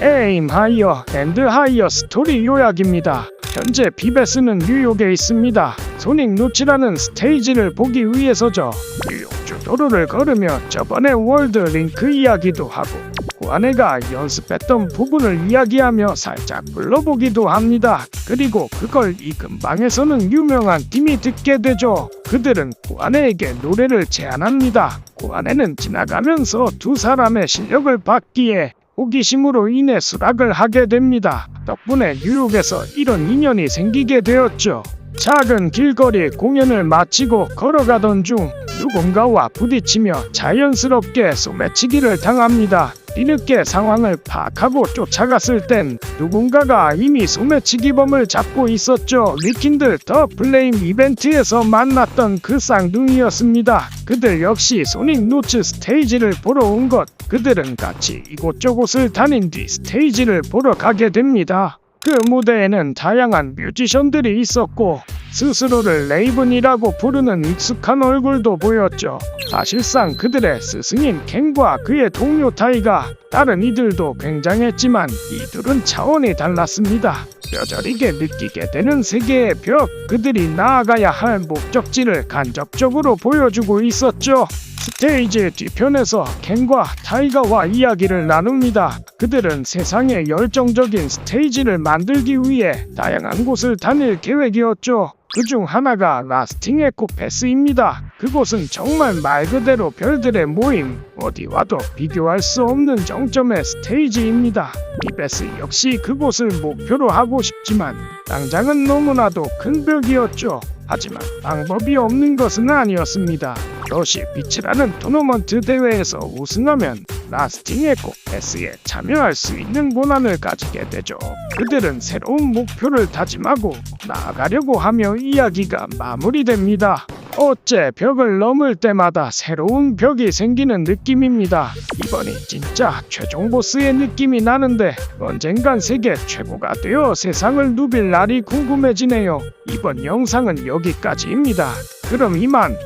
에임 하이어 앤드 하이어 스토리 요약입니다. 현재 비베스는 뉴욕에 있습니다. 소닉 노치라는 스테이지를 보기 위해서죠. 뉴욕 주 도로를 걸으며 저번에 월드 링크 이야기도 하고 고아내가 연습했던 부분을 이야기하며 살짝 불러보기도 합니다. 그리고 그걸 이 근방에서는 유명한 팀이 듣게 되죠. 그들은 고아내에게 노래를 제안합니다. 고아내는 지나가면서 두 사람의 실력을 봤기에 호기심으로 인해 수락을 하게 됩니다. 덕분에 뉴욕에서 이런 인연이 생기게 되었죠. 작은 길거리 공연을 마치고 걸어가던 중 누군가와 부딪히며 자연스럽게 소매치기를 당합니다. 뒤늦게 상황을 파악하고 쫓아갔을 땐 누군가가 이미 소매치기범을 잡고 있었죠. 리킨들 더 플레임 이벤트에서 만났던 그 쌍둥이였습니다. 그들 역시 소닉 노츠 스테이지를 보러 온 것. 그들은 같이 이곳저곳을 다닌 뒤 스테이지를 보러 가게 됩니다. 그 무대에는 다양한 뮤지션들이 있었고 스스로를 레이븐이라고 부르는 익숙한 얼굴도 보였죠. 사실상 그들의 스승인 켄과 그의 동료 타이가 다른 이들도 굉장했지만 이들은 차원이 달랐습니다. 뼈저리게 느끼게 되는 세계의 벽, 그들이 나아가야 할 목적지를 간접적으로 보여주고 있었죠. 스테이지 뒤편에서 켄과 타이가와 이야기를 나눕니다. 그들은 세상에 열정적인 스테이지를 만들기 위해 다양한 곳을 다닐 계획이었죠. 그 중 하나가 라스팅 에코 패스입니다. 그곳은 정말 말 그대로 별들의 모임, 어디와도 비교할 수 없는 정점의 스테이지입니다. 이베스 역시 그곳을 목표로 하고 싶지만 당장은 너무나도 큰 벽이었죠. 하지만 방법이 없는 것은 아니었습니다. 러시 비치라는 토너먼트 대회에서 우승하면 라스팅 에코 패스에 참여할 수 있는 권한을 가지게 되죠. 그들은 새로운 목표를 다짐하고 나아가려고 하며 이야기가 마무리됩니다. 어째 벽을 넘을 때마다 새로운 벽이 생기는 느낌입니다. 이번이 진짜 최종 보스의 느낌이 나는데 언젠간 세계 최고가 되어 세상을 누빌 날이 궁금해지네요. 이번 영상은 여기까지입니다. 그럼 이만.